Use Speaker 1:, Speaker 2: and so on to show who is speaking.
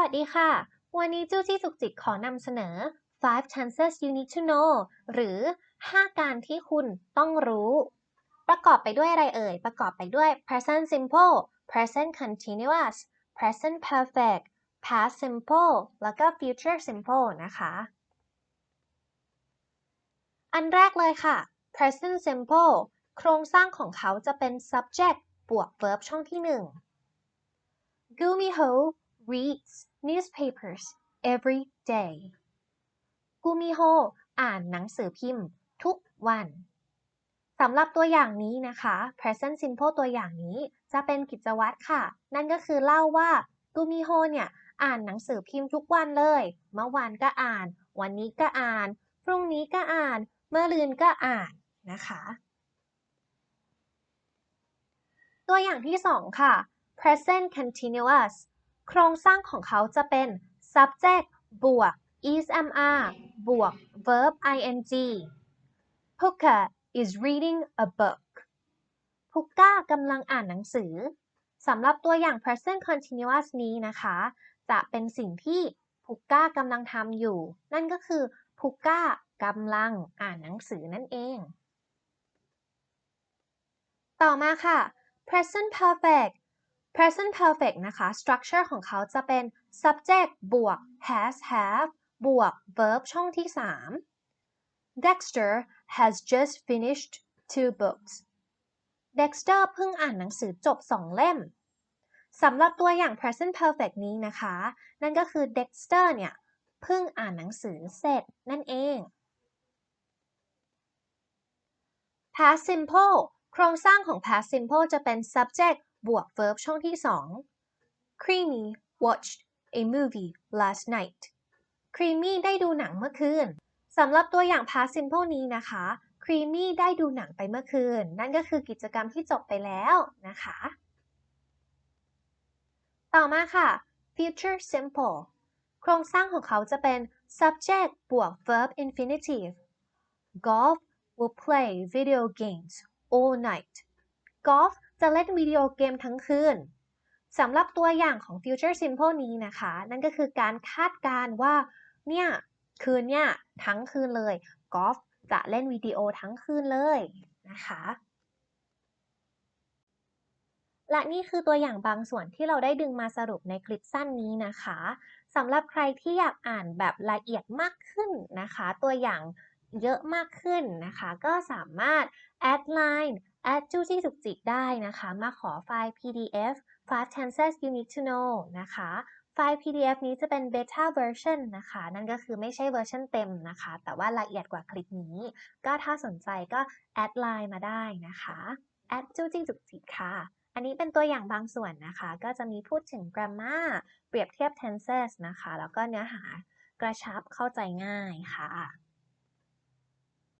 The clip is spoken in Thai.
Speaker 1: วัสดีค่ะ วันนี้จู้จี้สุกจิกขอนำเสนอ five tenses you need to know หรือ 5 การที่คุณต้องรู้ ประกอบไปด้วยอะไรเอ่ย ประกอบไปด้วย present simple present continuous present perfect past simple แล้วก็ future simple นะคะ อันแรกเลยค่ะ present simple โครงสร้างของเขาจะเป็น subject บวก verb ช่องที่ 1 Gumiho reads newspapers every day กูมิโฮอ่านหนังสือพิมพ์ทุกวันสำหรับตัวอย่างนี้นะคะ present simple ตัวอย่างนี้จะเป็นกิจวัตรค่ะ นั่นก็คือเล่าว่ากูมิโฮเนี่ยอ่านหนังสือพิมพ์ทุกวันเลย เมื่อวานก็อ่าน วันนี้ก็อ่าน พรุ่งนี้ก็อ่าน เมื่อลืนก็อ่านนะคะ ตัวอย่างที่สองค่ะ present continuous โครงสร้างของเขาจะเป็น subject บวก ismr บวก verb ing Puka is reading a book พุกก้ากำลังอ่านหนังสือสำหรับตัวอย่าง present continuous นี้นะคะ จะเป็นสิ่งที่พุกก้ากำลังทำอยู่ นั่นก็คือพุกก้ากำลังอ่านหนังสือนั่นเอง ต่อมาค่ะ present perfect present perfect นะคะ structure ของเขาจะเป็น subject บวก has have บวก verb ช่องที่ 3 Dexter has just finished two books Dexter เพิ่งอ่านหนังสือจบ 2 เล่มสำหรับตัวอย่าง present perfect นี้นะคะ นั่นก็คือ Dexter เนี่ย เพิ่งอ่านหนังสือเสร็จนั่นเอง past simple โครงสร้างของ past simple จะเป็น subject บวก verb ช่องที่ 2 Creamy watched a movie last night Creamy ได้ดูหนังเมื่อคืนสำหรับตัวอย่าง past simple นี้นะคะ Creamy ได้ดูหนังไปเมื่อคืน นั่นก็คือกิจกรรมที่จบไปแล้วนะคะ ต่อมาค่ะ future simple โครงสร้างของเขาจะเป็น subject บวก verb infinitive Golf will play video games all night Golf จะเล่นวิดีโอเกมทั้งคืนสำหรับตัวอย่างของ future simple นี้นะคะ นั่นก็คือการคาดการว่า เนี่ย คืนเนี่ยทั้งคืนเลยกอล์ฟจะเล่นวิดีโอทั้งคืนเลยนะคะ และนี่คือตัวอย่างบางส่วนที่เราได้ดึงมาสรุปในคลิปสั้นนี้นะคะสำหรับใครที่อยากอ่านแบบละเอียดมากขึ้นนะคะ ตัวอย่างเยอะมากขึ้นนะคะ ก็สามารถแอดไลน์ แอดจูจี้สุกจิกได้นะคะ มาขอไฟล์ PDF 5 tenses you need to know นะคะ ไฟล์ PDF นี้จะเป็น beta version นะคะ นั่นก็คือไม่ใช่เวอร์ชันเต็มนะคะ แต่ว่าละเอียดกว่าคลิปนี้ ก็ถ้าสนใจก็แอดไลน์มาได้นะคะแอดจูจี้จุกจิกค่ะ อันนี้เป็นตัวอย่างบางส่วนนะคะ ก็จะมีพูดถึง grammar เปรียบเทียบ tenses นะคะ แล้วก็เนื้อหากระชับเข้าใจง่ายค่ะ